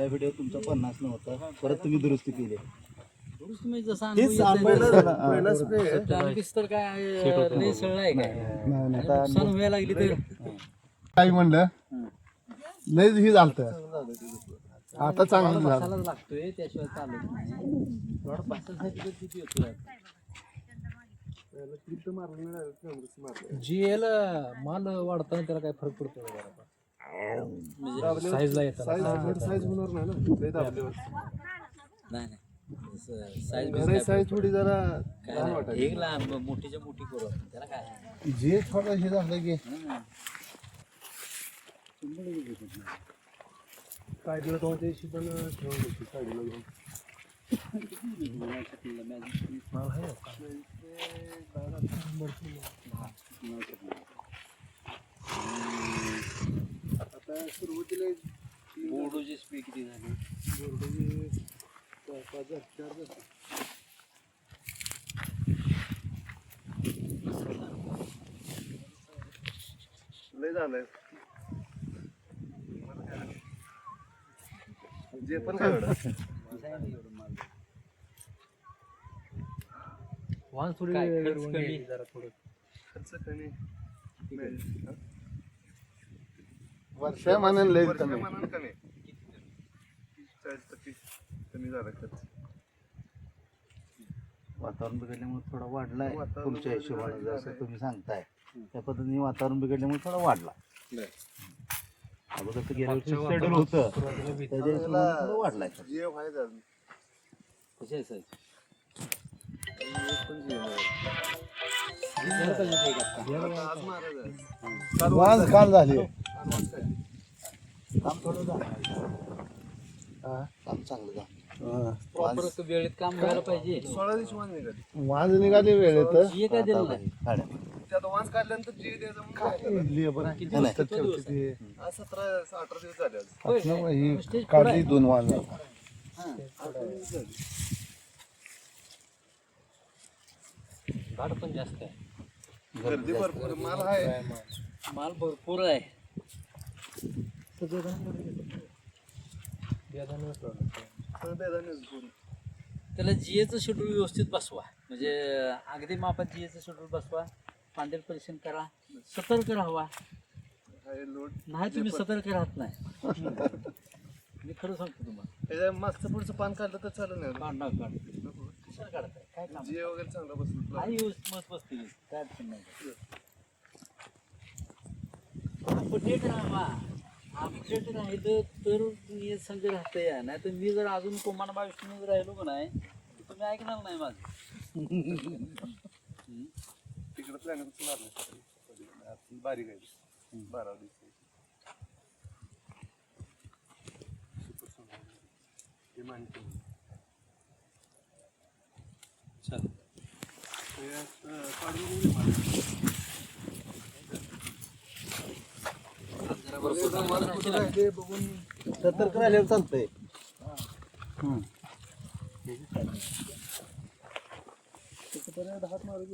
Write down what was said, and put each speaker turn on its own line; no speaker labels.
पहिला व्हिडिओ तुमचा पन्नास न होता परत तुम्ही दुरुस्ती केली.
दुरुस्त म्हणजे जसं
तेच
अनुभव येतोय.
पहिला-
तसं.
पहिला
त्यावेळेस तर काय आहे
नाही नाही
आता
नुकसान व्हायला लागली तर.
काही म्हणलं? लयच ही झालत. आता चांगलं झालं.
लागतोय त्याशिवाय चालत नाही. थोडं बसायसाठी तर किती होतोय जीएल माल वाढताना त्याला काय फरक पडतो का जरा? साईजला येतात
साईज होणार नाही ना? दाबल्यावर.
नाही नाही. साईज
साईज थोडी जरा लहान वाटायची.
एक लहान मोठीच्या मोठी करू आपण. त्याला काय?
जे थोडं हे झालं की. साईडला दोन त्याशी पण ठेवून साईडला दोन. आता सुरुवातीला
बोर्डोची स्पीड किती झाली?
बोर्डाची पाच हजार चार हजार लय झालंय. जे पण काय एवढं.
वाहन थोडी खर्च कमी जरा थोडं.
खर्च कमी? वर्षा मानाने लय कमी. कमी. चाळीस टक्के कमी झाला खर्च
वातावरण बिघडल्यामुळे थोडा वाढलाय.
वातावरण
तुमच्या हिशोबाने जसं तुम्ही सांगताय त्या पद्धतीने वातावरण बिघडल्यामुळे थोडा वाढला. अगोदर तर गेल्या वर्षी शेड्यूल होतं. त्याच्या हिशोबाने थोडा वाढलाय
जे व्हायचं
आहे साईज
पण जे
आता
आज महाराज
वाज काल झाली. काम थोडं झालं काम चांगलं झालं
प्रॉपर वेळेत काम व्हायला पाहिजे
सोळा दिवस वांज निघाली वाज निघाली वेळेत
हे काय दिलं नाही
त्यात वाज काढल्यानंतर जे द्यायचं
लेबर
सतरा अठरा दिवस झाले काढली दोन वाज
झाड पण जास्त आहे.
गर्दी भरपूर माल आहे.
माल भरपूर आहे. त्याला जिएचं शेड्यूल व्यवस्थित बसवा. म्हणजे अगदी मापात जिएचं शेड्यूल बसवा. पांढरे परीक्षण करा. सतर्क राहावा. नाही तुम्ही सतर्क राहत नाही. मी खरं सांगतो तुम्हाला.
मागचं पुढचं पान काढलं तर चालेल नाही
काढ. ना काढ कशाला काढताय? काय
जे वगैरे चांगला बसलं.
काही मत बसते काय अडचण नाही. अपडेट राहावा. अपडेट राहिलं तर मी संघ राहता या. नाही तर मी जर अजून कोमान बावीस राहिलो का नाही तर तुम्ही ऐकणार नाही माझं.
तिकडे प्लॅन मारलं. बारीक आहे. बारा दिवस.
चल
हे, अं, काढून घेऊन मारलं. हे बघून
सतर्क राहिल्यावर चालतंय
तिथपर्यंत हात मारू